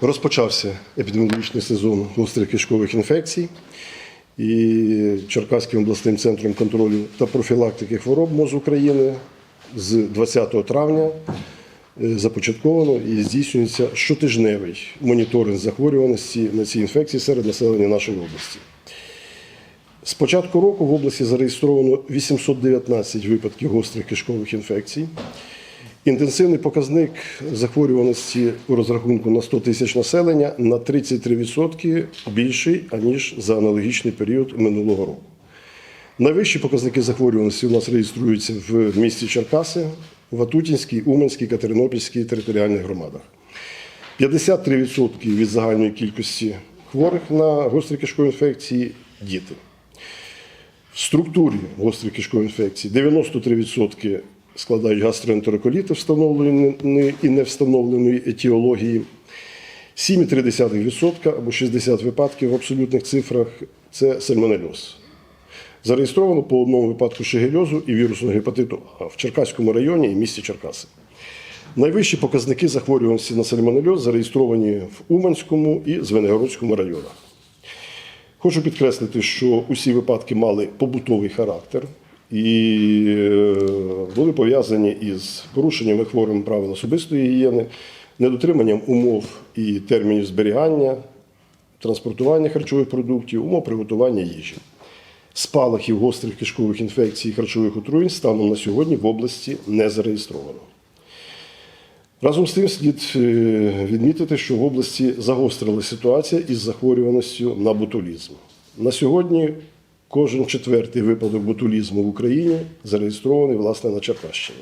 Розпочався епідеміологічний сезон гострих кишкових інфекцій. І Черкаським обласним центром контролю та профілактики хвороб МОЗ України з 20 травня е, започатковано і здійснюється щотижневий моніторинг захворюваності на ці інфекції серед населення нашої області. З початку року в області зареєстровано 819 випадків гострих кишкових інфекцій. Інтенсивний показник захворюваності у розрахунку на 100 тисяч населення на 33% більший, аніж за аналогічний період минулого року. Найвищі показники захворюваності у нас реєструються в місті Черкаси, Ватутінській, Уманській, Катеринопільській територіальних громадах. 53% від загальної кількості хворих на гострі кишкові інфекції діти. В структурі гострих кишкових інфекцій 93% складають гастроентероколіти встановленої і не встановленої етіології. 7,3% або 60 випадків в абсолютних цифрах це сальмонельоз. Зареєстровано по одному випадку шигельозу і вірусного гепатиту А в Черкаському районі і місті Черкаси. Найвищі показники захворюваності на сальмонельоз зареєстровані в Уманському і Звенигородському районах. Хочу підкреслити, що усі випадки мали побутовий характер і були пов'язані із порушеннями хворим правил особистої гігієни, недотриманням умов і термінів зберігання, транспортування харчових продуктів, умов приготування їжі. Спалахів гострих кишкових інфекцій і харчових отруєнь станом на сьогодні в області не зареєстровано. Разом з тим слід е, відмітити, що в області загострила ситуація із захворюваністю на ботулізм. На сьогодні кожен четвертий випадок ботулізму в Україні зареєстрований власне на Черкащині.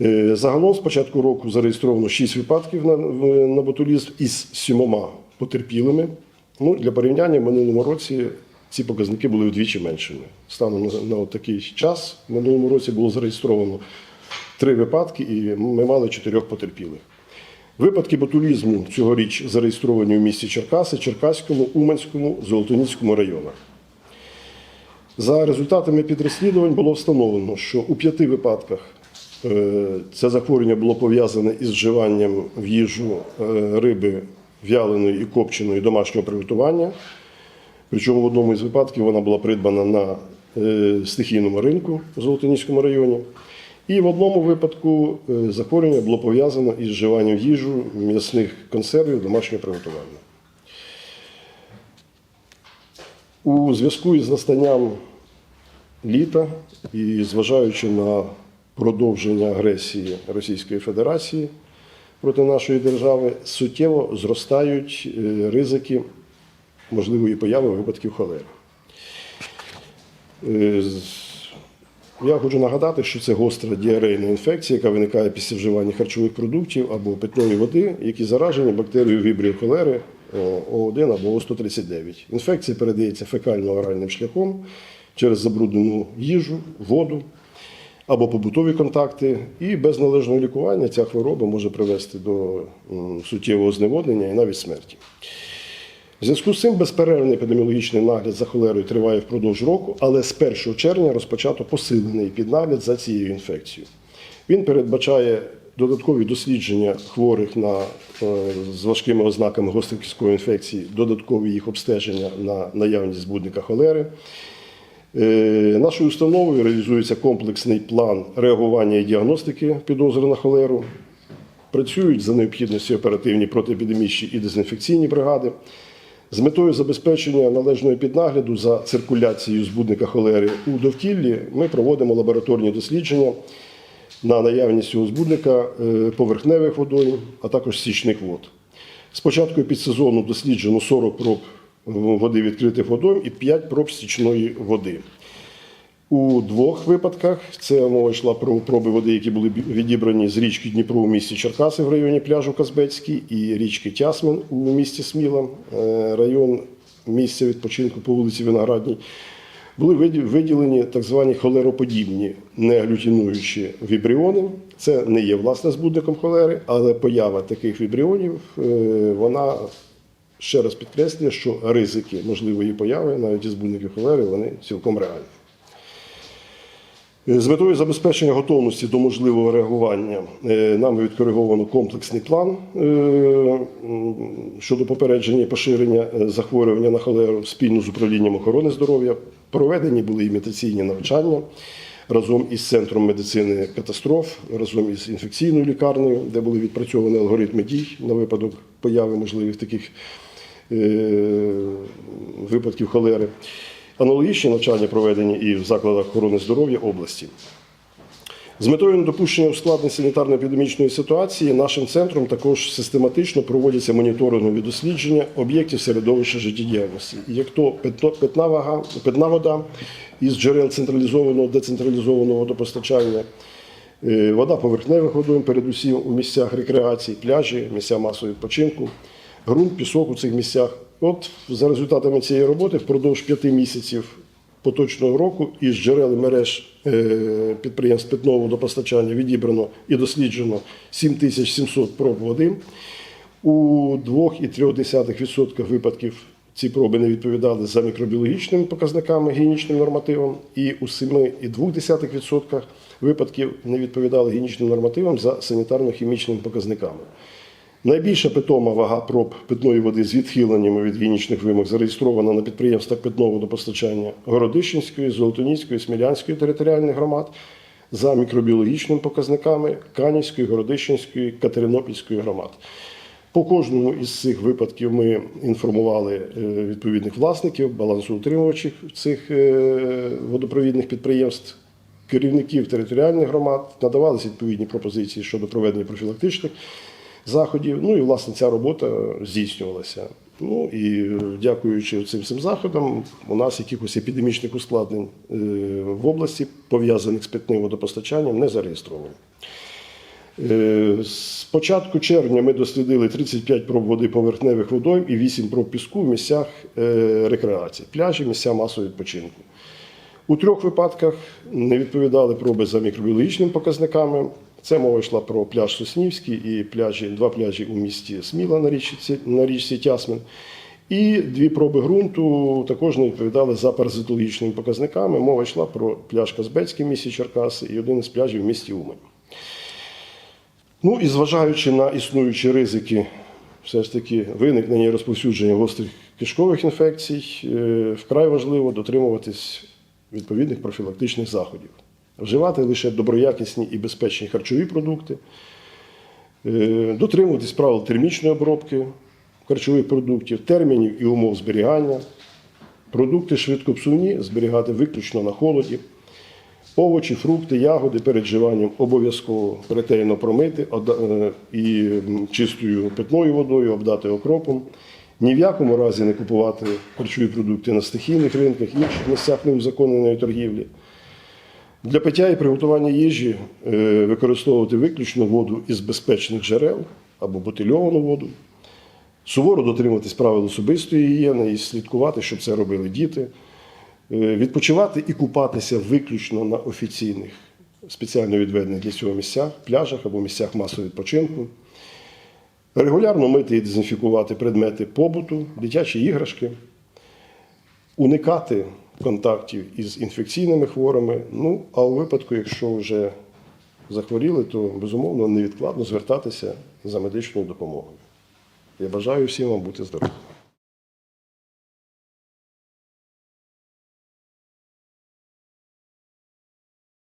Е, Загалом з початку року зареєстровано 6 випадків на, в- на ботулізм із сьомома потерпілими. Ну, для порівняння в минулому році ці показники були вдвічі меншими. Станом на, на такий час в минулому році було зареєстровано три випадки, і ми мали чотирьох потерпілих. Випадки ботулізму цьогоріч зареєстровані у місті Черкаси, Черкаському, Уманському, Золотоніцькому районах. За результатами підрозслідувань було встановлено, що у п'яти випадках е, це захворювання було пов'язане із вживанням в їжу е, риби в'яленої і копченої домашнього приготування. Причому в одному із випадків вона була придбана на е, стихійному ринку в Золотоніському районі. І в одному випадку захворювання було пов'язано із вживанням їжу м'ясних консервів домашнього приготування. У зв'язку із настанням літа і зважаючи на продовження агресії Російської Федерації проти нашої держави, суттєво зростають е, ризики можливої появи випадків холери. Е, Я хочу нагадати, що це гостра діарейна інфекція, яка виникає після вживання харчових продуктів або питної води, які заражені бактерією вібріо холери О1 або О139. Інфекція передається фекально-оральним шляхом через забруднену їжу, воду або побутові контакти, і без належного лікування ця хвороба може привести до суттєвого зневоднення і навіть смерті. В зв'язку з цим безперервний епідеміологічний нагляд за холерою триває впродовж року, але з 1 червня розпочато посилений піднагляд за цією інфекцією. Він передбачає додаткові дослідження хворих на, е, з важкими ознаками гострої інфекції, додаткові їх обстеження на наявність збудника холери. Е, Нашою установою реалізується комплексний план реагування і діагностики підозри на холеру. Працюють за необхідності оперативні протиепідемічні і дезінфекційні бригади. З метою забезпечення належного піднагляду за циркуляцією збудника холери у довкіллі ми проводимо лабораторні дослідження на наявність цього збудника е, поверхневих водойм, а також стічних вод. З початку підсезону досліджено 40 проб води відкритих водойм і 5 проб стічної води. У двох випадках це мова йшла про проби води, які були відібрані з річки Дніпро у місті Черкаси в районі пляжу Казбецький і річки Тясмин у місті Сміла, е, район місця відпочинку по вулиці Виноградній. Були виділені так звані холероподібні неаглютинуючі вібріони. Це не є власне збудником холери, але поява таких вібріонів е, вона ще раз підкреслює, що ризики можливої появи навіть із збудників холери вони цілком реальні. З метою забезпечення готовності до можливого реагування е, нами відкориговано комплексний план е, щодо попередження і поширення е, захворювання на холеру спільно з управлінням охорони здоров'я. Проведені були імітаційні навчання разом із центром медицини катастроф, разом із інфекційною лікарнею, де були відпрацьовані алгоритми дій на випадок появи можливих таких е, випадків холери. Аналогічні навчання проведені і в закладах охорони здоров'я області. З метою недопущення ускладнень санітарно-епідемічної ситуації нашим центром також систематично проводяться моніторингові дослідження об'єктів середовища життєдіяльності, як то питна, вага, питна вода із джерел централізованого децентралізованого водопостачання, е, вода поверхневих водойм, передусім у місцях рекреації, пляжі, місця масового відпочинку, ґрунт, пісок у цих місцях. От за результатами цієї роботи впродовж п'яти місяців поточного року із джерел мереж е, підприємств питного водопостачання відібрано і досліджено 7700 проб води. У 2,3% випадків ці проби не відповідали за мікробіологічними показниками, гігієнічним нормативам, і у 7,2% випадків не відповідали гігієнічним нормативам за санітарно-хімічними показниками. Найбільша питома вага проб питної води з відхиленнями від гігієнічних вимог зареєстрована на підприємствах питного водопостачання Городищенської, Золотоніської, Смілянської територіальних громад за мікробіологічними показниками Канівської, Городищенської, Катеринопільської громад. По кожному із цих випадків ми інформували е, відповідних власників, балансоутримувачів цих е, водопровідних підприємств, керівників територіальних громад, надавалися відповідні пропозиції щодо проведення профілактичних заходів. Ну і власне ця робота здійснювалася. Ну і е, дякуючи цим всім заходам, у нас якихось епідемічних ускладнень е, в області, пов'язаних з питним водопостачанням, не зареєстровано. Е, З початку червня ми дослідили 35 проб води поверхневих водойм і 8 проб піску в місцях рекреації, пляжі, місця масового відпочинку. У трьох випадках не відповідали проби за мікробіологічними показниками. Це мова йшла про пляж Соснівський і пляжі, два пляжі у місті Сміла на річці, на річці Тясмин. І дві проби ґрунту також не відповідали за паразитологічними показниками. Мова йшла про пляж Казбецький в місті Черкаси і один із пляжів в місті Умань. Ну і зважаючи на існуючі ризики, все ж таки виникнення і розповсюдження гострих кишкових інфекцій, е, вкрай важливо дотримуватись відповідних профілактичних заходів, вживати лише доброякісні і безпечні харчові продукти, е, дотримуватись правил термічної обробки харчових продуктів, термінів і умов зберігання, продукти швидкопсувні зберігати виключно на холоді. Овочі, фрукти, ягоди перед вживанням обов'язково ретельно промити е, і чистою питною водою обдати окропом. Ні в якому разі не купувати харчові продукти на стихійних ринках, інших місцях неузаконеної торгівлі. Для пиття і приготування їжі е, використовувати виключно воду із безпечних джерел або бутильовану воду. Суворо дотримуватись правил особистої гігієни і слідкувати, щоб це робили діти. Е, Відпочивати і купатися виключно на офіційних, спеціально відведених для цього місцях, пляжах або місцях масового відпочинку. Регулярно мити і дезінфікувати предмети побуту, дитячі іграшки, уникати контактів із інфекційними хворими. Ну, а у випадку, якщо вже захворіли, то безумовно невідкладно звертатися за медичною допомогою. Я бажаю всім вам бути здоровими.